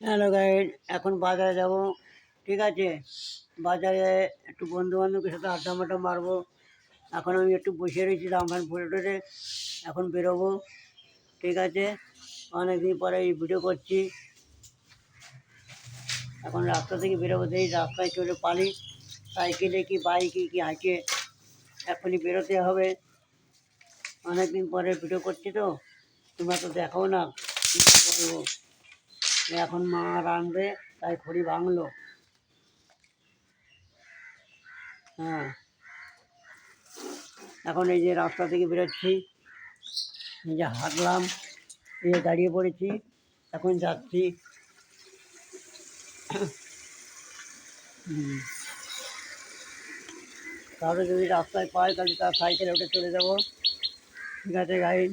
Hello guide এখন বাজারে যাব, ঠিক আছে? বাজারে একটু বন্ধু বান্ধবের সাথে আড্ডা মাড্ডা মারবো। এখন আমি একটু বসে রয়েছি রামফান ফুলে টুলে এখন বেরোবো, ঠিক আছে? অনেকদিন পরে এই ভিডিও করছি। এখন রাস্তা থেকে বেরোবো দেখি রাস্তায় চলে পালি, সাইকেলে কি বাইকে কি হাঁটে এখনই বেরোতে হবে। অনেকদিন পরে ভিডিও করছি তো, তোমরা তো দেখাও না বলব এখন মা রাঁধবে, তাই খড়ি ভাঙলো। হ্যাঁ। এখন এই যে রাস্তা থেকে বেরোচ্ছি, এই যে হাঁটলাম, এই দাঁড়িয়ে পড়েছি, এখন যাচ্ছি। তাহলে যদি রাস্তায় পাই, তাহলে তার সাইকেলে উঠে চলে যাব। ঠিক আছে গাইড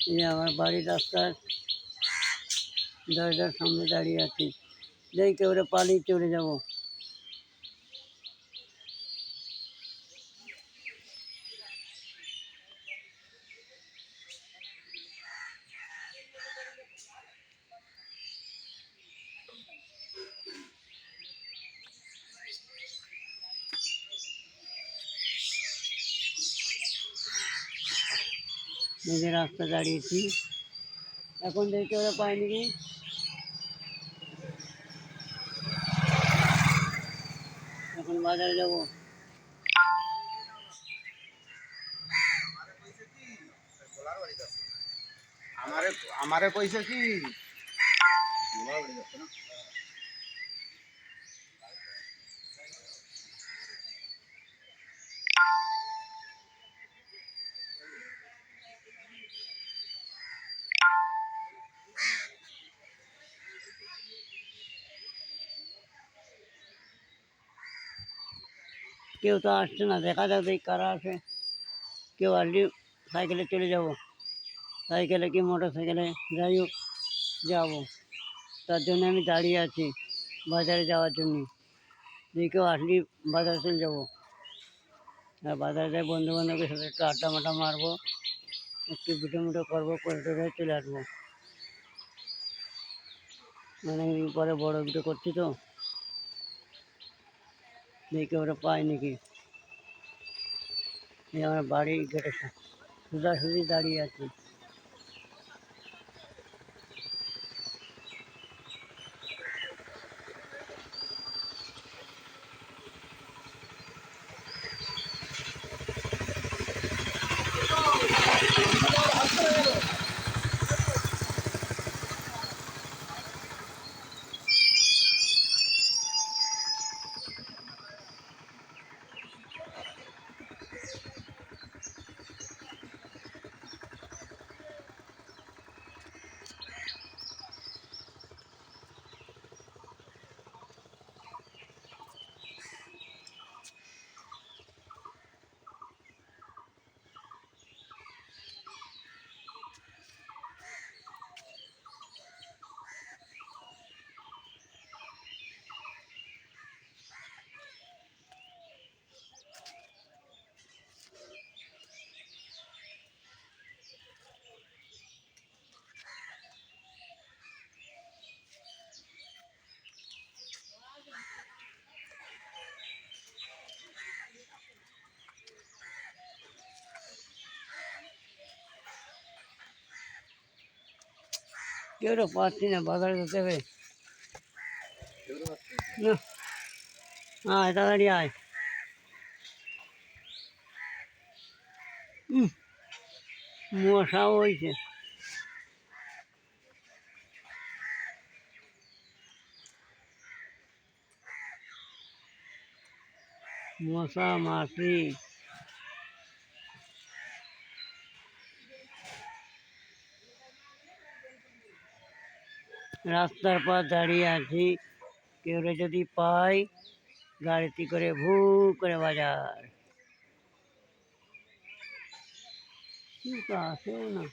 যে আমার বাড়ির রাস্তার দরজার সামনে দাঁড়িয়ে আছি। যেই কেউ পালিয়ে চলে যাব। নিজের রাস্তা দাঁড়িয়েছি। এখন দেখতে ওরা পাইনি কি? এখন বাজারে যাব। আমারে কইছে কি? কেউ তো আসছে না, দেখা যাক দেখি কারা আসে। কেউ আসলে সাইকেলে চলে যাব। সাইকেলে কি মোটর সাইকেলে যাই হোক, যাব। তার জন্য আমি দাঁড়িয়ে আছি বাজারে যাওয়ার জন্য। যদি কেউ আসলে বাজারে চলে যাব। আর বাজারে যাই বন্ধু বান্ধবের সাথে একটু আড্ডা মাড্ডা মারবো। একটু ভিডিও মিটো করব করে চলে আসব। অনেকদিন পরে বড় ভিডিও করছি তো। দেখি ওরা পাই নাকি এই আমার বাড়ির গেটের সোজাসুজি দাঁড়িয়ে আছি কেউ তো পাচ্ছি না বাজারে যেতে হবে না হ্যাঁ তাড়াতাড়ি আয় হুম মশাও হয়েছে মশা রাস্তার পর দাঁড়িয়ে আছি। কেউ যদি পাই গাড়িটি করে ভু করে বাজার। আসেও না।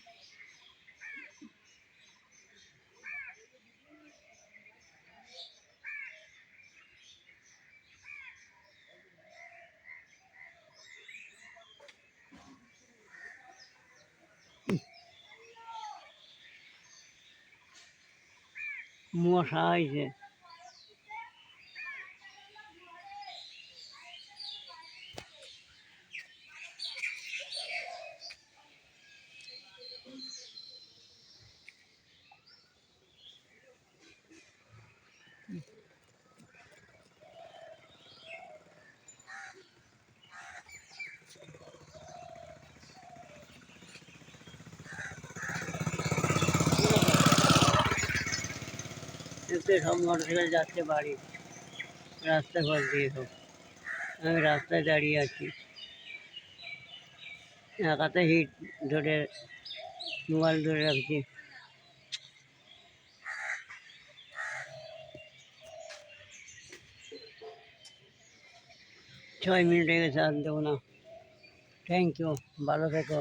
মশা হয়েছে এতে সব মোটরসাইকেল যাচ্ছে বাড়ি। রাস্তা ঘর দিয়ে সব। আমি রাস্তায় দাঁড়িয়ে আছি। একাতে হিট ধরে মোবাইল ধরে রাখছি। ছয় মিনিট হয়ে গেছে দেবো না। থ্যাংক ইউ ভালো থেকো।